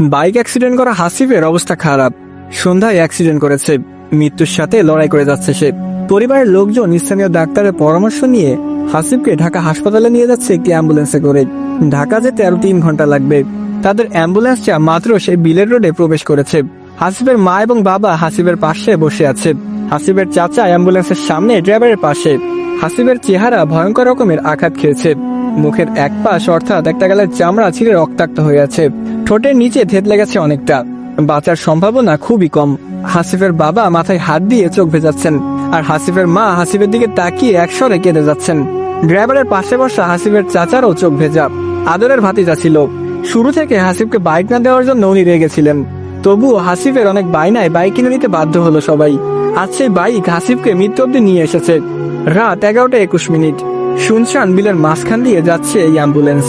Bike accident করা হাসিফের অবস্থা খারাপ। সন্ধ্যায় অ্যাক্সিডেন্ট করেছে। মৃত্যুর সাথে লড়াই করে যাচ্ছে সে। পরিবারের লোকজন স্থানীয় ডাক্তারের পরামর্শ নিয়ে হাসিফকে ঢাকা হাসপাতালে নিয়ে যাচ্ছে একটি অ্যাম্বুলেন্সে করে। ঢাকা যেতে আরও তিন ঘণ্টা লাগবে। তাদের অ্যাম্বুলেন্সটা মাত্র সেই বিলের রোডে প্রবেশ করেছে। হাসিফের মা এবং বাবা হাসিফের পাশে বসে আছে। হাসিফের চাচা অ্যাম্বুলেন্সের সামনে ড্রাইভারের পাশে। হাসিফের চেহারা ভয়ঙ্কর রকমের আঘাত খেয়েছে। মুখের এক পাশ অর্থাৎ একটা গালের চামড়া ছিঁড়ে রক্তাক্ত হয়ে আছে। ঠোঁটের নিচে থেতলে গেছে অনেকটা। বাঁচার সম্ভাবনা খুবই কম। হাসিফের বাবা মাথায় হাত দিয়ে চোখ ভেজাচ্ছেন আর হাসিফের মা হাসিফের দিকে তাকিয়ে একসরে কেঁদে যাচ্ছেন। ড্রাইভারের পাশে বসা হাসিফের চাচারও চোখ ভেজা। আদরের ভাতিজা ছিল। শুরু থেকে হাসিফকে বাইক না দেওয়ার জন্য উনি রেগেছিলেন তবুও হাসিফের অনেক বায়নায় বাইক কিনে নিতে বাধ্য হলো সবাই। আজ সেই বাইক হাসিফকে মৃত্যু অব্দি নিয়ে এসেছে। রাত এগারোটা একুশ মিনিট। শুনশান বিলের মাঝখান দিয়ে যাচ্ছে এই অ্যাম্বুলেন্স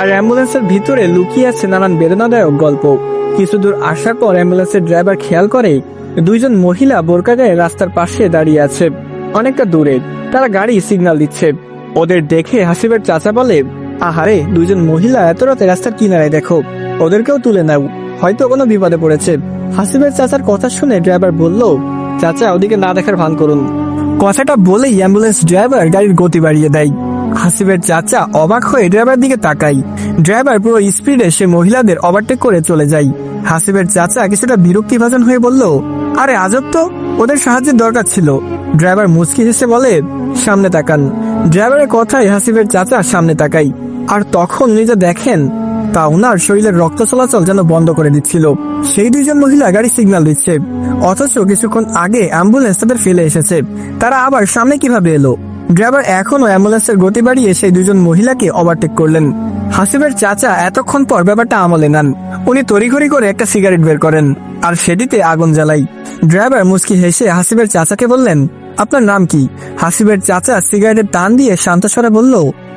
আর অ্যাম্বুলেন্সের ভিতরে লুকিয়ে আছে নানান বেদনাদায়ক গল্প। কিছু দূর আসার পর অ্যাম্বুলেন্সের ড্রাইভার খেয়াল করে, দুইজন মহিলা বোরকা গায়ে রাস্তার পাশে দাঁড়িয়ে আছে। অনেকটা দূরে, তারা গাড়ি সিগন্যাল দিচ্ছে। ওদের দেখে হাসিবের চাচা বলে, আহারে, দুইজন মহিলা এত রাতে রাস্তার কিনারায় দেখো। ওদেরকেও তুলে নাও, হয়তো কোনো বিপদে পড়েছে। হাসিবের চাচার কথা শুনে ড্রাইভার বলল, চাচা, ওদিকে না দেখার ভান করুন। কথাটা বলেই অ্যাম্বুলেন্স ড্রাইভার গাড়ির গতি বাড়িয়ে দেয়। হাসিবের চাচা অবাক হয়ে ড্রাইভার দিকে তাকাই ড্রাইভার পুরো স্পিডে সে মহিলাদের ওভারটেক করে চলে যায়। হাসিবের চাচা কিছুটা বিরক্তিভাজন হয়ে বলল, আরে আজব তো, ওদের সাহায্যের দরকার ছিল। ড্রাইভার মুচকি হেসে বলে, সামনে তাকান। ড্রাইভারের কথায় হাসিবের চাচা সামনে তাকাই আর তখন যা দেখেন তা ওনার শরীরের রক্ত চলাচল যেন বন্ধ করে দিচ্ছিল। সেই দুইজন মহিলা গাড়ি সিগন্যাল দিচ্ছে। অথচ কিছুক্ষণ আগে অ্যাম্বুলেন্স তাদের ফেলে এসেছে। তারা আবার সামনে কীভাবে এলো? ড্রাইভার এখনও অ্যাম্বুলেন্সের গতি বাড়িয়ে সেই দুজন মহিলাকে ওভারটেক করলেন। হাসিবের চাচা এতক্ষণ পর ব্যাপারটা আমলে নেন। উনি তড়িঘড়ি করে একটা সিগারেট বের করেন, আর সেটিতে আগুন জ্বালাই। ড্রাইভার মুচকি হেসে হাসিবের চাচাকে বললেন, আপনার নাম কি? হাসিবের চাচা সিগারেটের টান দিয়ে শান্তস্বরে বলল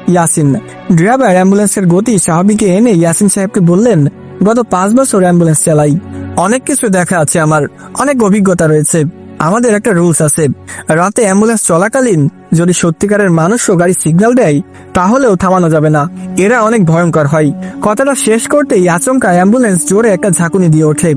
ইয়াসিন। ড্রাইভার অ্যাম্বুলেন্সের গতি স্বাভাবিকে এনে ইয়াসিন সাহেবকে বললেন, গত পাঁচ বছর অ্যাম্বুলেন্স চালাই। অনেক কিছু দেখা আছে আমার। অনেক অভিজ্ঞতা রয়েছে। আমাদের একটা রুলস আছে। রাতে অ্যাম্বুলেন্স চলাকালীন যদি সত্যিকারের মানুষও গাড়ি সিগন্যাল দেয়, তাহলেও থামানো যাবে না। এরা অনেক ভয়ঙ্কর হয়। কথাটা শেষ করতেই আচমকা অ্যাম্বুলেন্স জোরে একটা ঝাঁকুনি দিয়ে ওঠে।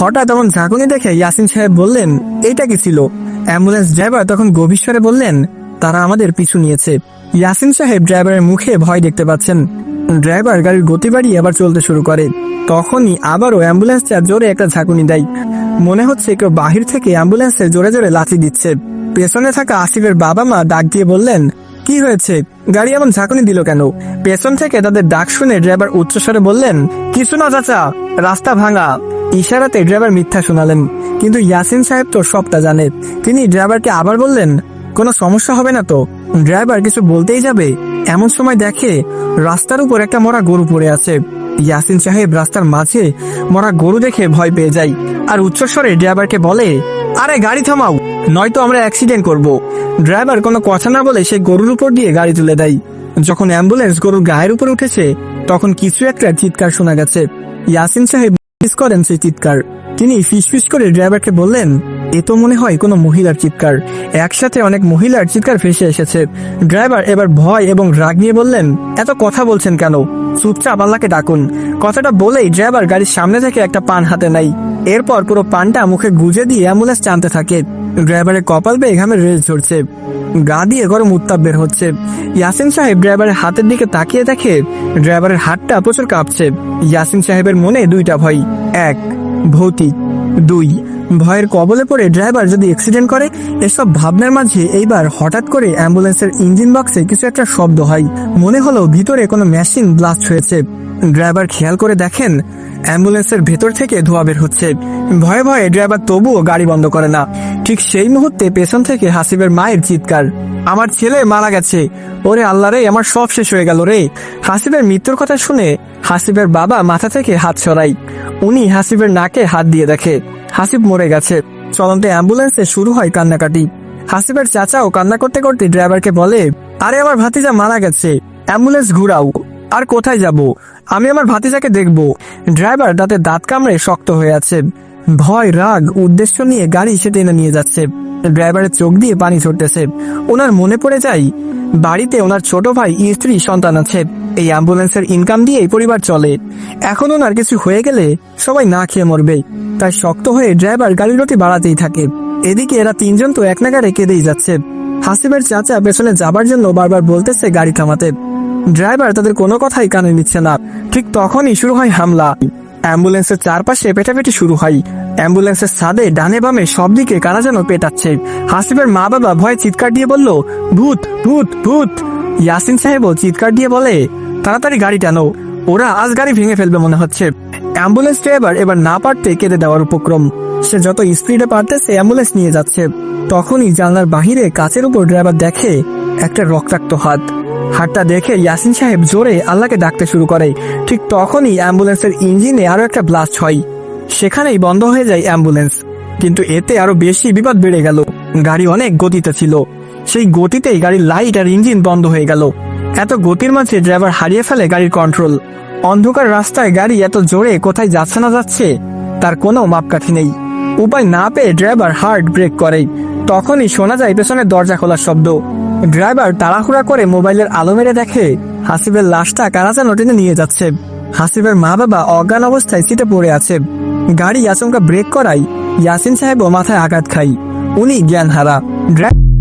হঠাৎ এমন ঝাঁকুনি দেখে ইয়াসিন সাহেব বললেন এইটা কি ছিল? অ্যাম্বুলেন্স ড্রাইভার তখন গভীর স্বরে বললেন তারা আমাদের পিছু নিয়েছে। ইয়াসিন সাহেব ড্রাইভারের মুখে ভয় দেখতে পাচ্ছেন। ড্রাইভার গাড়ির গতি বাড়িয়ে আবার চলতে শুরু করে। তখনই আবারও অ্যাম্বুলেন্স অ্যাম্বুলেন্সটা জোরে একটা ঝাঁকুনি দেয়। মনে হচ্ছে কেউ বাহির থেকে অ্যাম্বুলেন্সে জোরে জোরে লাথি দিচ্ছে। পেছনে থাকা আসিফের বাবা মা ডাক দিয়ে বললেন, কি হয়েছে? গাড়ি এমন ঝাঁকুনি দিল কেন? পেছন থেকে তাদের ডাক শুনে ড্রাইভার উচ্চস্বরে বললেন, কিছু না চাচা, রাস্তা ভাঙা। ইশারাতে ড্রাইভার মিথ্যা শোনালেন। কিন্তু ইয়াসিন সাহেব তো সবটা জানে। তিনি ড্রাইভারকে আবার বললেন কোনো সমস্যা হবে না তো? ড্রাইভার কিছু বলতেই যাবে। এমন সময় দেখে রাস্তার উপর একটা মরা গরু পড়ে আছে। ইয়াসিন সাহেব রাস্তার মাঝে মরা গরু দেখে ভয় পেয়ে যায় আর উচ্চস্বরে ড্রাইভারকে বলে, আরে, গাড়ি থামাও, নয়তো আমরা অ্যাক্সিডেন্ট করব। ড্রাইভার কোনো কথা না বলে সেই গরুর উপর দিয়ে গাড়ি তুলে দেয়। যখন অ্যাম্বুলেন্স গরুর গায়ের উপর উঠেছে, তখন কিছু একটা চিৎকার শোনা গেছে। ইয়াসিন সাহেব মিস করেন সেই চিৎকার। তিনি ফিসফিস করে ড্রাইভারকে বললেন, এ তো মনে হয় কোনো মহিলার চিৎকার। একসাথে অনেক মহিলার চিৎকার ভেসে এসেছে। ড্রাইভার এবার ভয় এবং রাগ নিয়ে বললেন, এত কথা বলছেন কেন? চুপচাপ আল্লাহকে ডাকুন। কথাটা বলেই ড্রাইভার গাড়ির সামনে থেকে একটা পান হাতে নাই এরপর পুরো পানটা মুখে গুজে দিয়ে অ্যাম্বুলেন্স টানতে থাকে। ড্রাইভারের কপাল বেয়ে ঘামে রেস ঝরছে। গা দিয়ে গরম উত্তাপ বের হচ্ছে। ইয়াসিন সাহেব ড্রাইভারের হাতের দিকে তাকিয়ে দেখে ড্রাইভারের হাতটা প্রচুর কাঁপছে। ইয়াসিন সাহেবের মনে দুইটা ভয়। এক ভৌতিক। দুই, ভয়ের কবলে পড়ে ড্রাইভার যদি অ্যাক্সিডেন্ট করে, এসব ভাবনার মাঝে এইবার হঠাৎ করে অ্যাম্বুলেন্সের ইঞ্জিন বক্সে কিছু একটা শব্দ হয়। মনে হলো ভিতরে কোনো মেশিন ব্লাস্ট হয়েছে। ড্রাইভার খেয়াল করে দেখেন, অ্যাম্বুলেন্সের ভেতর থেকে ধোয়া বের হচ্ছে। ভয়ে ভয়ে ড্রাইভার তবুও গাড়ি বন্ধ করে না। ঠিক সেই মুহূর্তে পেছন থেকে হাসিবের মায়ের চিৎকার। আমার ছেলে মারা গেছে। ওরে আল্লাহ রে, আমার সব শেষ হয়ে গেল রে। হাসিবের মৃত্যুর কথা শুনে হাসিবের বাবা মাথা থেকে হাত সরাই উনি হাসিবের নাকে হাত দিয়ে দেখে। হাসিব মরে গেছে। চলন্ত অ্যাম্বুলেন্সে শুরু হয় কান্নাকাটি। হাসিবের চাচাও কান্না করতে করতে ড্রাইভারকে বলে, আরে, আমার ভাতিজা মারা গেছে। অ্যাম্বুলেন্স ঘুরাও। আর কোথায় যাব? আমি আমার ভাতিজাকে দেখব। ড্রাইভার দাঁতে দাঁত কামড়ে শক্ত হয়ে আছে। ভয়, রাগ, উদ্দেশ্য নিয়ে গাড়ি সে টেনে নিয়ে যাচ্ছে। ড্রাইভারের চোখ দিয়ে পানি ছড়তেছে। ওনার মনে পড়ে যায়, বাড়িতে ওনার ছোট ভাই, স্ত্রী, সন্তান আছে। এই অ্যাম্বুলেন্সের ইনকাম দিয়েই পরিবার চলে। এখন ওনার কিছু হয়ে গেলে সবাই না খেয়ে মরবে। তাই শক্ত হয়ে ড্রাইভার গাড়ির গতি বাড়াতেই থাকে। এদিকে এরা তিনজন তো এক নাগারে কেঁদেই যাচ্ছে। হাসিবের চাচা পেছনে যাবার জন্য বারবার বলতেছে গাড়ি থামাতে। ড্রাইভার তাদের কোনো কথাই কানে নিচ্ছে না। ঠিক তখনই শুরু হয় হামলা। অ্যাম্বুলেন্সের চারপাশে পেটাপেটি শুরু হয়। অ্যাম্বুলেন্সের ছাদে, ডানে বামে সব দিকে কারা যেন পেটাচ্ছে। হাসিবের মা বাবা ভয়ে চিৎকার দিয়ে বলল, ভূত ভূত ভূত। ইয়াসিন সাহেবও চিৎকার দিয়ে বলে, তাড়াতাড়ি গাড়ি টানো ওরা আজ গাড়ি ভেঙে ফেলবে মনে হচ্ছে। অ্যাম্বুলেন্স ড্রাইভার এবার না পারতে কেঁদে দেওয়ার উপক্রম। সে যত স্পিডে পারতেছে অ্যাম্বুলেন্স নিয়ে যাচ্ছে। তখনই জানলার বাহিরে কাচের উপর ড্রাইভার দেখে একটা রক্তাক্ত হাত। হাতটা দেখে ইয়াসিন সাহেব জোরে আল্লাহকে ডাকতে শুরু করে। ঠিক তখনই অ্যাম্বুলেন্সের ইঞ্জিনে আরও একটা ব্লাস্ট হয়। সেখানেই বন্ধ হয়ে যায় অ্যাম্বুলেন্স। কিন্তু এতে আরও বেশি বিপদ বেড়ে গেল। গাড়ি অনেক গতিতে ছিল। সেই গতিতেই গাড়ির লাইট আর ইঞ্জিন বন্ধ হয়ে গেল। এত গতির মাঝে ড্রাইভার হারিয়ে ফেলে গাড়ির কন্ট্রোল অন্ধকার রাস্তায় গাড়ি এত জোরে কোথায় যাচ্ছে না যাচ্ছে, তার কোনো মাপকাঠি নেই। উপায় না পেয়ে ড্রাইভার হার্ড ব্রেক করে। তখনই শোনা যায় পেছনে দরজা খোলার শব্দ। ড্রাইভার তাড়াহুড়া করে মোবাইলের আলো মেরে দেখে, হাসিবের লাশটা কারা যেন টেনে নিয়ে যাচ্ছে। হাসিবের মা বাবা অজ্ঞান অবস্থায় সিটে পড়ে আছে। গাড়ি আচমকা ব্রেক করাই ইয়াসিন সাহেবও মাথায় আঘাত খাই উনি জ্ঞান হারা ড্রাইভার